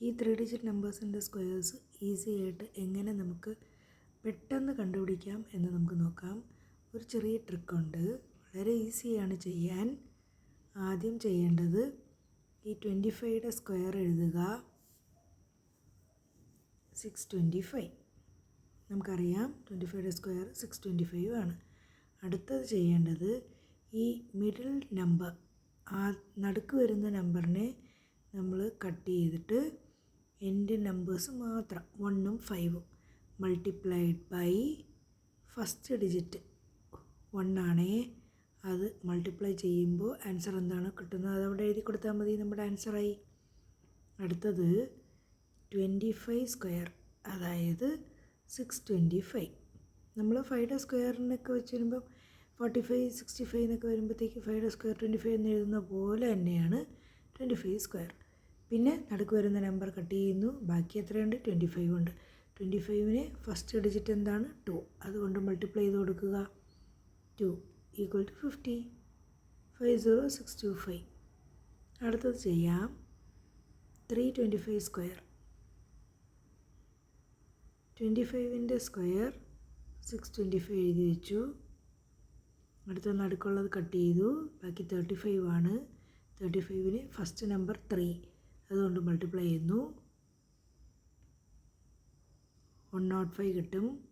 ഈ three digit നമ്പേഴ്സിന്റെ squares easy ആയിട്ട് എങ്ങനെ നമുക്ക് പെട്ടെന്ന് കണ്ടുപിടിക്കാം എന്ന് നമുക്ക് നോക്കാം. ഒരു ചെറിയ ട്രിക്കുണ്ട് വളരെ ഈസിയാണ് ചെയ്യാൻ. ആദ്യം ചെയ്യേണ്ടത് ഈ ട്വന്റി ഫൈവയുടെ സ്ക്വയർ എഴുതുക. സിക്സ് ട്വന്റി ഫൈവ് നമുക്കറിയാം ട്വന്റി ഫൈവയുടെ സ്ക്വയർ സിക്സ് ട്വന്റി ഫൈവ് ആണ്. അടുത്തത് ചെയ്യേണ്ടത് ഈ മിഡിൽ നമ്പർ ആ നടുക്ക് വരുന്ന നമ്പറിനെ നമ്മൾ കട്ട് ചെയ്തിട്ട് എന്റെ നമ്പേഴ്സ് മാത്രം വണ്ണും ഫൈവും മൾട്ടിപ്ലൈഡ് ബൈ ഫസ്റ്റ് ഡിജിറ്റ് വണ്ണാണേ അത് മൾട്ടിപ്ലൈ ചെയ്യുമ്പോൾ ആൻസർ എന്താണ്? കിട്ടുന്നത് അതവിടെ എഴുതി കൊടുത്താൽ മതി നമ്മുടെ ആൻസറായി അടുത്തത് ട്വന്റി ഫൈവ് സ്ക്വയർ അതായത് സിക്സ് ട്വന്റി ഫൈവ് നമ്മൾ ഫൈവ് സ്ക്വയറിനൊക്കെ വെച്ച് വരുമ്പം ഫോർട്ടി ഫൈവ് സിക്സ്റ്റി ഫൈവ് എന്നൊക്കെ വരുമ്പോഴത്തേക്ക് ഫൈവ് സ്ക്വയർ ട്വന്റി ഫൈവ് എന്ന് എഴുതുന്ന പോലെ തന്നെയാണ് ട്വന്റി ഫൈവ് സ്ക്വയർ പിന്നെ നടുക്ക് വരുന്ന നമ്പർ കട്ട് ചെയ്യുന്നു. ബാക്കി എത്രയുണ്ട്? ട്വന്റി ഫൈവ് ഉണ്ട്. ട്വന്റി ഫൈവിന് ഫസ്റ്റ് ഡിജിറ്റ് എന്താണ്? ടു അതുകൊണ്ട് മൾട്ടിപ്ലൈ ചെയ്ത് കൊടുക്കുക. Two equal to fifty five zero six two five അടുത്തത് ചെയ്യാം. Three twenty five square twenty ഫൈവിന്റെ square six twenty five എഴുതി വെച്ചു. അടുത്ത നടുക്കുള്ളത് കട്ട് ചെയ്തു. ബാക്കി തേർട്ടി ഫൈവ് ആണ്. തേർട്ടി ഫൈവിന് ഫസ്റ്റ് നമ്പർ ത്രീ അതുകൊണ്ട് മൾട്ടിപ്ലൈ ചെയ്യുന്നു. വൺ നോട്ട് ഫൈവ് കിട്ടും.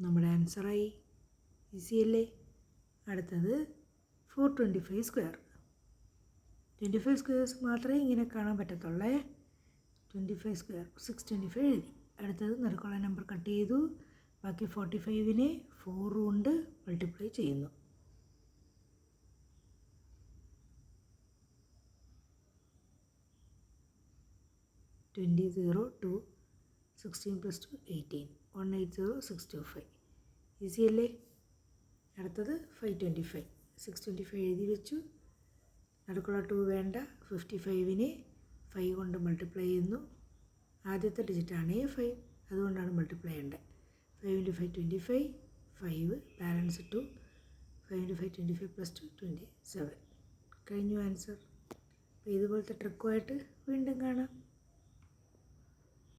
നമ്മുടെ ആൻസറായി ഈസി അല്ലേ? അടുത്തത് four twenty five square twenty five squares മാത്രമേ ഇങ്ങനെ കാണാൻ പറ്റത്തുള്ളേ. Twenty five square six twenty five എഴുതി. അടുത്തത് നടുക്കുള്ള നമ്പർ കട്ട് ചെയ്തു. ബാക്കി ഫോർട്ടി ഫൈവിനെ ഫോർ കൊണ്ട് മൾട്ടിപ്ലൈ ചെയ്യുന്നു. Twenty zero two sixteen plus two eighteen one eight zero six two five easy അല്ലേ? അടുത്തത് five twenty five six twenty five എഴുതി വെച്ചു. നടുക്കുള്ള ടു വേണ്ട. ഫിഫ്റ്റി ഫൈവിനെ ഫൈവ് കൊണ്ട് മൾട്ടിപ്ലൈ ചെയ്യുന്നു. ആദ്യത്തെ ഡിജിറ്റാണ് ഫൈവ് അതുകൊണ്ടാണ് മൾട്ടിപ്ലൈ ചെയ്യേണ്ടത്. Five into five twenty five five balance two five into five twenty five plus two twenty seven കഴിഞ്ഞു ആൻസർ അപ്പോൾ ഇതുപോലത്തെ ട്രിക്കുമായിട്ട് വീണ്ടും കാണാം.